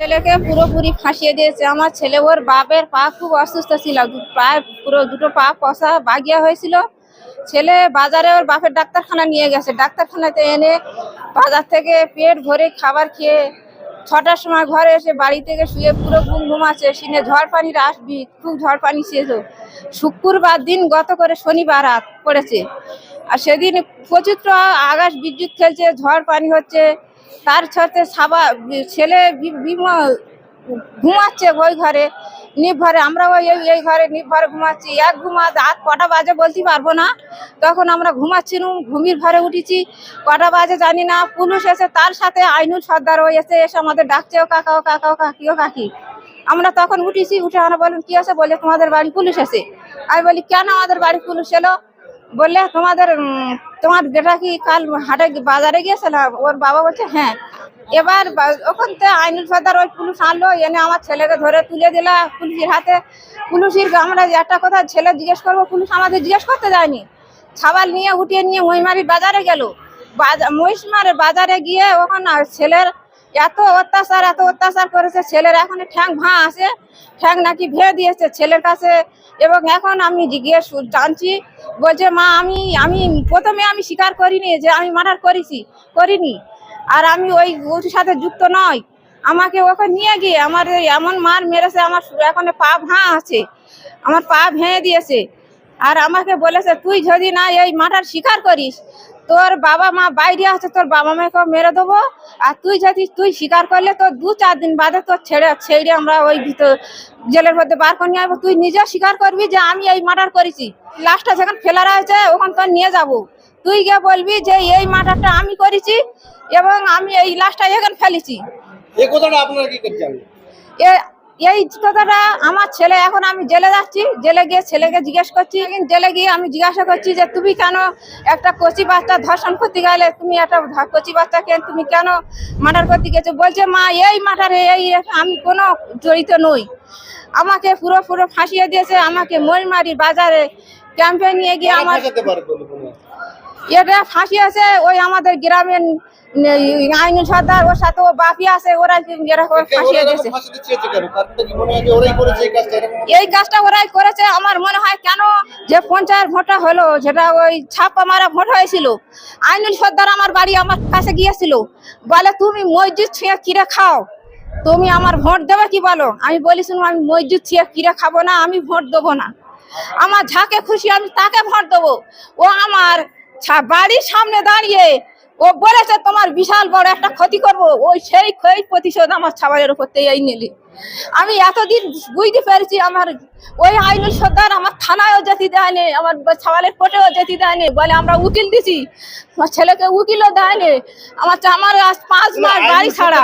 ছেলেকে পুরোপুরি ফাঁসিয়ে দিয়েছে। আমার ছেলে ওর বাপের পা খুব অসুস্থ ছিল। প্রায় পুরো দুটো পা কষা বাগিয়া হয়েছিল। ছেলে বাজারে ওর বাপের ডাক্তারখানা নিয়ে গেছে। ডাক্তারখানাতে এনে বাজার থেকে পেট ভরে খাবার খেয়ে ছটার সময় ঘরে এসে বাড়ি থেকে শুয়ে পুরো ঘুম ঘুমাচ্ছে। সিনে ঝড় পানির আসবি, খুব ঝড় পানি শেষ শুক্রবার দিন গত করে শনিবার রাত পড়েছে। আর সেদিন প্রচুর আকাশ বিদ্যুৎ খেলছে ঝড় পানি হচ্ছে। তার সাথে সাবা, ছেলে ঘুমাচ্ছে ওই ঘরে, নিপ ঘরে আমরা ওই এই- ঘরে নিপ ঘরে ঘুমাচ্ছি। এক ঘুমা রাত কটা বাজে বলতে পারব না। তখন আমরা ঘুমাচ্ছিলাম ঘুমির ঘরে উঠেছি। কটা বাজে জানি না, পুলিশ এসে তার সাথে আইনুল সর্দার ও এসে এসে আমাদের ডাকছে, ও কাকা ও কাকা, ও কাকি ও কাকি। আমরা তখন উঠেছি, উঠে আমরা বললাম, কি আছে বলে, তোমাদের বাড়ি পুলিশ এসে। আমি বলি, কেন আমাদের বাড়ি পুলিশ এলো? বললে তোমাদের তোমার বেটা কি কাল হাটে বাজারে গিয়েছে না ওর বাবা বলছে হ্যাঁ। এবার ওখান থেকে আইনুল সর্দার ওই পুলিশ আনলো, এনে আমার ছেলেকে ধরে তুলে দিলা পুলিশের হাতে। পুলিশের আমরা একটা কথা ছেলে জিজ্ঞেস করব, পুলিশ আমাদের জিজ্ঞেস করতে যায়নি। ছাবাল নিয়ে উঠিয়ে নিয়ে মহিমারি বাজারে গেল। বাজার মহিষমার বাজারে গিয়ে ওখানে ছেলের এত অত্যাচার এত অত্যাচার করেছে, ছেলের এখন ঠ্যাং ভাঁ আছে, ঠ্যাং নাকি ভেঙে দিয়েছে ছেলের কাছে। এবং এখন আমি জিজ্ঞেস জানছি, বলছে, মা, আমি আমি প্রথমে আমি স্বীকার করিনি যে আমি মার্ডার করেছি, করিনি। আর আমি ওই ওর সাথে যুক্ত নয় আমাকে ওকে নিয়ে গিয়ে আমার এমন মার মেরেছে, আমার এখন পা ভাঁ আছে, আমার পা ভেঙে দিয়েছে। আর আমাকে বলেছে, তুই যদি না এই মাটার স্বীকার করিস তোর বাবা মা বাইরে আছে তোর বাবা মাকে মেরে দেবো। আর তুই যদি তুই স্বীকার করলে তোর দু চার দিন বাদে তোর ছেড়ে ছেড়ে আমরা ওই ভিতর জেলের মধ্যে বার করে নিয়ে আসব। তুই নিজে স্বীকার করবি যে আমি এই মার্ডার করেছি। লাস্টটা যেখানে ফেলা রয়েছে ওখান তোর নিয়ে যাব। তুই গিয়ে বলবি যে এই মার্ডারটা আমি করেছি এবং আমি এই লাশটা এখানে ফেলেছি। এই কথাটা আপনারা কি করছেন? এ- এই কথাটা আমার ছেলে এখন আমি জেলে যাচ্ছি জেলে গিয়ে ছেলেকে জিজ্ঞেস করছি জেলে গিয়ে আমি জিজ্ঞাসা করছি যে তুমি কেন একটা কচি বাচ্চা ধর্ষণ করতে গেলে তুমি একটা কচি বাচ্চাকে তুমি কেন মার্ডার করতে গেছো? বলছে মা এই মার্ডারে এই আমি কোনো জড়িত নই। আমাকে পুরো পুরো ফাঁসিয়ে দিয়েছে আমাকে মইমারি বাজারে ক্যাম্পে নিয়ে গিয়ে আমার এটা ফাঁসি আছে ওই আমাদের গ্রামের আইনুল সর্দার ওর সাথে ও বাপি আছে ওরা এরকম ফাঁসিয়ে দিয়েছে। এই কাজটা? ওরাই করেছে আমার মনে হয় কেন যে পঞ্চায়েত ভোটটা হলো যেটা ওই ছাপ্পা মারা ভোট হয়েছিল। আইনুল সর্দার আমার বাড়ি আমার কাছে গিয়েছিল বলে তুমি মসজিদ ছুঁয়ে কিরে খাও। তুমি আমার ভোট দেবে কি বলো? আমি বলেছিলাম আমি মসজিদ ছুঁয়ে কিরে খাব না আমি ভোট দেবো না। আমার যাকে খুশি আমি তাকে ভোট দেবো। ও আমার বাড়ির সামনে দাঁড়িয়ে ও বলেছে তোমার বিশাল বড় একটা ক্ষতি করব। ওই সেই ক্ষয় প্রতিশোধ আমার ছাবালের উপর এই নিলি। আমি এতদিন বুঝতে পেরেছি আমার ওই আইনুল সর্দার আমার থানায়ও যেতে দেয়নি আমার ছাবালের কোর্টেও যেতে দেয়নি বলে আমরা উকিল দিছি। আমার ছেলেকে উকিলও দেয়নি। আমার আমার আজ পাঁচ মাস গাড়ি ছাড়া।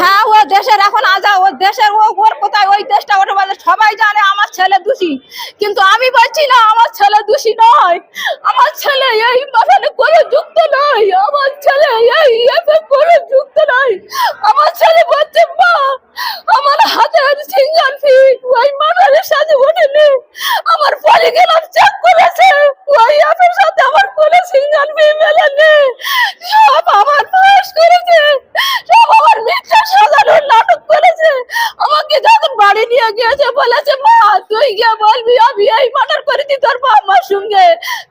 হ্যাঁ ও দেশের এখন আজা ও দেশের ও ওর কোথায় ওই দেশটা ওটা বলে সবাই জানে আমার ছেলে দোষী। কিন্তু আমি বলছি না আমার ছেলে দোষী নয়। আমার ছেলে এই মাথানে কোনো যুক্ত নাই। আমার ছেলে এই এতে কোনো যুক্ত নাই। আমার ছেলে বলছে, মা, আমার হাতে সিঙ্গার ফিট। ওই মাথানের সাথে ওঠেনি আমার পলিগ্রাম চেক করেছে। ওই অ্যাপের সাথে আমার কোনো সিঙ্গার ফি মেলেনি সব আমার পাস করেছে সব আমার মিথ্যা সাজানোর নাটক করেছে আমাকে যখন বাড়ি নিয়ে গিয়েছে বলেছে মা তুই গিয়ে বলবি আমি এই মার্ডার করেছি তোর বাবা মার সঙ্গে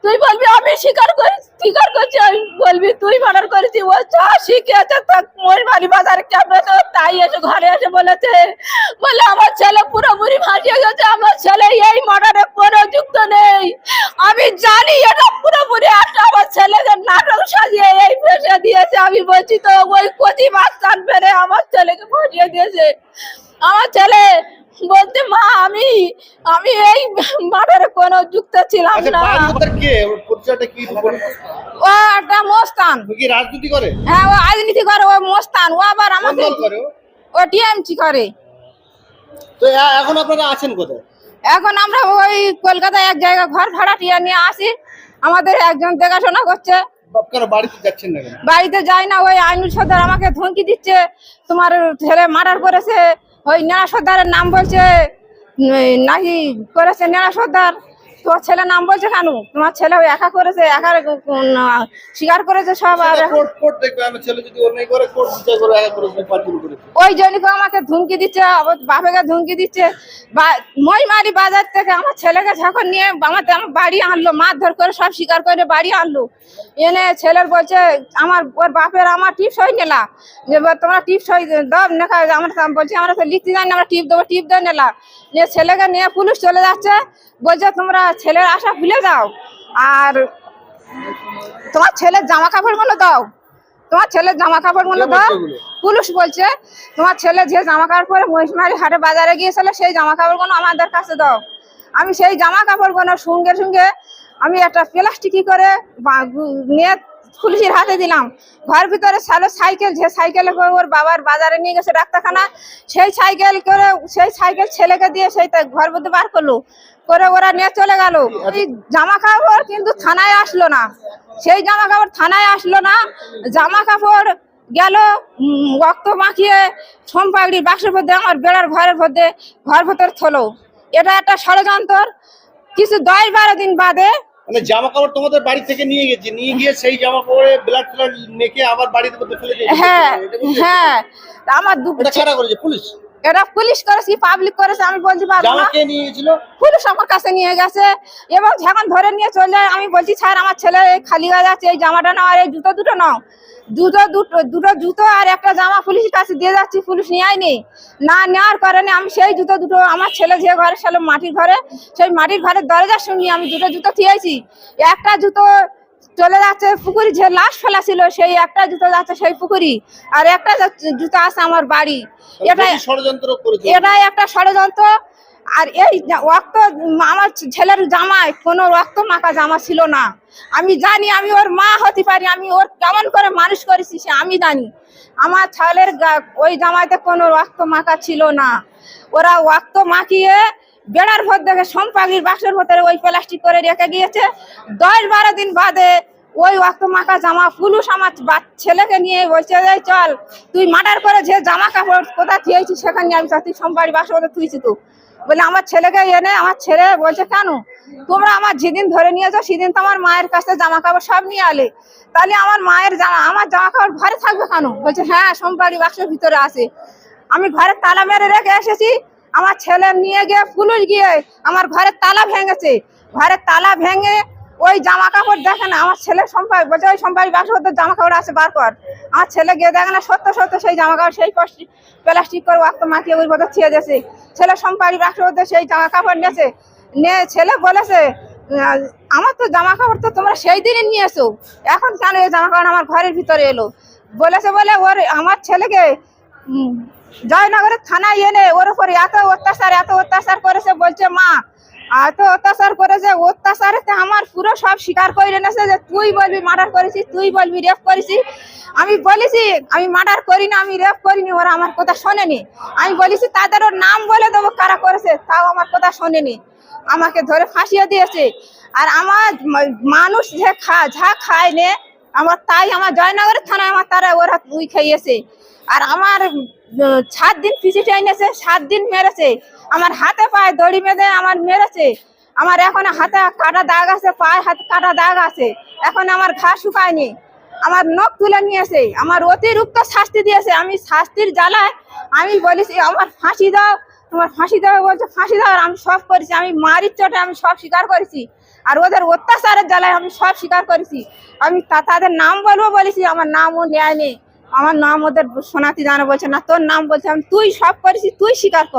তুই বলবি, আমি স্বীকার করি, স্বীকার করছি, আমি বলবি, তুই মার্ডার করেছি, ও যা শিখেছে তা ময়ূরবাড়ি বাজারে তো তাই এসে ঘরে এসে বলেছে। বলে, আমার ছেলে পুরোপুরি ভাসিয়ে গেছে, আমার ছেলে এই মার্ডারে কোনো যুক্ত নেই। আমি জানি এটা পুরোপুরি একটা আমার ছেলেকে নাটক সাজিয়ে, এই ফেসে দিয়েছে, আমি বলছি তো, ওই কচি বাচ্চান মেরে আমার ছেলেকে ফাঁসিয়ে দিয়েছে। আমার ছেলে বলতে মা আমি আমি এই মার্ডারে কোনো যুক্ত ছিলাম আচ্ছা না? ও একটা মোস্তান। কি রাজনীতি করে? হ্যাঁ ও রাজনীতি করে ও মোস্তান। ও আবার করে ও? টিএমসি করে। তো এখন আপনারা আছেন কোথায়? এখন আমরা ওই কলকাতায় এক জায়গায় ঘর ভাড়া টিয়া নিয়ে আসি। আমাদের একজন দেখাশোনা করছে। বাড়িতে যাই না ওই আইনুল সর্দার আমাকে ধমকি দিচ্ছে। তোমার ছেলে মার্ডার করেছে ওই নেড়া সর্দারের নাম বলছে নাকি করেছে নেড়া সর্দার। তোমার ছেলে নাম বলছে কেন? তোমার ছেলে একা করেছে একা স্বীকার করেছে সব আর ওই জনকে আমাকে ধুমকি দিচ্ছে বাপেকে ধুমকি দিচ্ছে। মইমারি বাজার থেকে আমার ছেলেকে যখন নিয়ে আমার আমার বাড়ি আনলো মারধর করে সব স্বীকার করে বাড়ি আনলো। এনে ছেলের বলছে আমার ওর বাপের আমার টিপ সই নিলা যে তোমরা টিপ সই দাও নেখা আমরা বলছি আমরা তো লিখতে জানি না, আমরা টিপ দেবো টিপ দিয়ে নিলা। নিয়ে ছেলেকে নিয়ে পুলিশ চলে যাচ্ছে। বলছে তোমরা ছেলের আশা ভুলে দাও আর তোমার ছেলের জামা কাপড়গুলো দাও। তোমার ছেলের জামা কাপড়গুলো দাও। পুলিশ বলছে তোমার ছেলে যে জামা কাপড় পরে মহিষমারি হাটে বাজারে গিয়েছিল সেই জামা কাপড়গুলো আমাদের কাছে দাও। আমি সেই জামা কাপড়গুলো সঙ্গে সঙ্গে আমি একটা প্লাস্টিকি করে নিয়ে পুলিশের হাতে দিলাম। ঘর ভিতরে সালো সাইকেল, যে সাইকেলে করে ওর বাবার বাজারে নিয়ে গেছে ডাক্তারখানা, সেই সাইকেল করে, সেই সাইকেল ছেলেকে দিয়ে সেই ঘর মধ্যে বার করল। করে ওরা নিয়ে চলে গেল। জামা কাপড় কিন্তু থানায় আসলো না। সেই জামা কাপড় থানায় আসলো না। জামা কাপড় গেল রক্ত মাখিয়ে সোমপাগড়ির বাক্সের মধ্যে, আমার বেড়ার ঘরের মধ্যে, ঘর ভেতর থলো। এটা একটা ষড়যন্ত্র। কিছু দশ বারো দিন বাদে মানে জামা কাপড় তোমাদের বাড়ি থেকে নিয়ে গেছে। নিয়ে গিয়ে সেই জামা কাপড়ে ব্লাড ফ্লাড মেখে আবার বাড়িতে ফেলে দিয়েছে হ্যাঁ হ্যাঁ। আমার দুঃখ এটা করেছে? পুলিশ? এটা পুলিশ করেছে পাবলিক করেছে আমি বলতে পারব না পুলিশ আমার কাছে নিয়ে গেছে। এবং যখন ধরে নিয়ে চলে আমি বলছি স্যার আমার ছেলে খালি হয়ে যাচ্ছে এই জামাটা নাও আর এই জুতো দুটো নাও। দুটো দুটো দুটো জুতো আর একটা জামা পুলিশের কাছে দিয়ে যাচ্ছি পুলিশ নিয়ে না নেওয়ার কারণে আমি সেই জুতো দুটো আমার ছেলে যে ঘরে ছিল মাটির ঘরে সেই মাটির ঘরের দরজার সঙ্গে আমি দুটো জুতো থিয়েছি। একটা জুতো চলে যাচ্ছে পুকুরি যে লাশ ফেলা ছিল সেই একটা জুতো যাচ্ছে সেই পুকুরি আর একটা জুতো আছে আমার বাড়ি। এটা ষড়যন্ত্র এটা এটাই একটা ষড়যন্ত্র। আর এই রক্ত, আমার ছেলের জামায় কোনো রক্ত মাখা জামা ছিল না। আমি জানি, আমি ওর মা হতে পারি, আমি ওর কেমন করে মানুষ করেছি সে আমি জানি। আমার ছেলের ওই জামাইতে কোনো রক্ত মাখা ছিল না। ওরা রক্ত মাখিয়ে বেড়ার ভর দেখে সোমপাগির বাক্সের ভেতরে ওই প্লাস্টিক করে রেখে গিয়েছে। দশ বারো দিন বাদে ওই রক্ত মাখা জামা পুলুষ আমার ছেলেকে নিয়ে বলছে চল, তুই মার্ডার করে যে জামা কাপড় কোথায় থিয়েছিস সেখানে আমি তুই সোমবারই বাক্সের মধ্যে তুইছি তো। বলে, আমার ছেলেকে এনে আমার ছেলে বলছে, কেন? তোমরা আমার যেদিন ধরে নিয়েছো, সেদিন তো আমার মায়ের কাছে জামা কাপড় সব নিয়ে আলে তাহলে আমার মায়ের জামা, আমার জামা কাপড় ঘরে থাকবে কেন? বলছে হ্যাঁ সোমবারই বাক্সের ভিতরে আছে। আমি ঘরে তালা মেরে রেখে এসেছি। আমার ছেলে নিয়ে গিয়ে পুলিশ গিয়ে আমার ঘরের তালা ভেঙেছে। ঘরের তালা ভেঙে ওই জামা কাপড় দেখে না, আমার ছেলে সম্পাই বলছে ওই সম্পাই বাক্স মধ্যে জামা কাপড় আছে, বার কর। আমার ছেলে গিয়ে দেখে না, সত্য সত্য সেই জামা কাপড়, সেই প্লাস্টিক করে ওয়াক্ত মাখিয়ে ওই মধ্যে ছিঁড়ে দিয়েছে। ছেলে সম্পাই বাক্স সেই জামা কাপড় নিয়েছে। নিয়ে ছেলে বলেছে আমার তো জামা কাপড় তো তোমরা সেই দিনই নিয়েছো এখন কেন এই জামা কাপড় আমার ঘরের ভিতরে এলো? বলেছে বলে ওর আমার ছেলেকে জয়নগরের থানায় এনে ওর উপর এত অত্যাচার এত অত্যাচার করেছে, বলছে, মা এত অত্যাচার করেছে অত্যাচারেতে আমার পুরো সব স্বীকার করে এনেছে যে তুই বলবি মার্ডার করেছিস, তুই বলবি রেপ করেছিস। আমি বলেছি, আমি মার্ডার করি না, আমি রেপ করিনি, ওরা আমার কথা শোনেনি। আমি বলেছি তাদেরও নাম বলে দেবো কারা করেছে, তাও আমার কথা শোনেনি। আমাকে ধরে ফাঁসিয়ে দিয়েছে। আর আমার মানুষ যে খা, যা খায় নে, আমার তাই আমার জয়নগরের থানায় আমার তারা ওরা উই খাইয়েছে। আর আমার সাত দিন পিছিয়ে এনেছে সাত দিন মেরেছে আমার হাতে পায়ে দড়ি বেঁধে আমার মেরেছে আমার এখন হাতে কাটা দাগ আছে, পায়ে হাতে কাটা দাগ আছে। এখন আমার ঘা শুকায়নি। আমার নখ তুলে নিয়েছে। আমার অতিরিক্ত শাস্তি দিয়েছে। আমি শাস্তির জ্বালায় আমি বলেছি, আমার ফাঁসি দাও, তোমার ফাঁসি দেবে বলছে, ফাঁসি দাও আর আমি সব করেছি। আমি মারির চোটে আমি সব স্বীকার করেছি। আর ওদের অত্যাচারের জ্বালায় আমি সব স্বীকার করেছি। আমি তাদের নাম বলব বলেছি, আমার নামও নেয়নি। আমার নাম ওদের সোনাতি জানা বলছে, না, তোর নাম বলছে আমি, তুই সব করেছিস, তুই স্বীকার কর।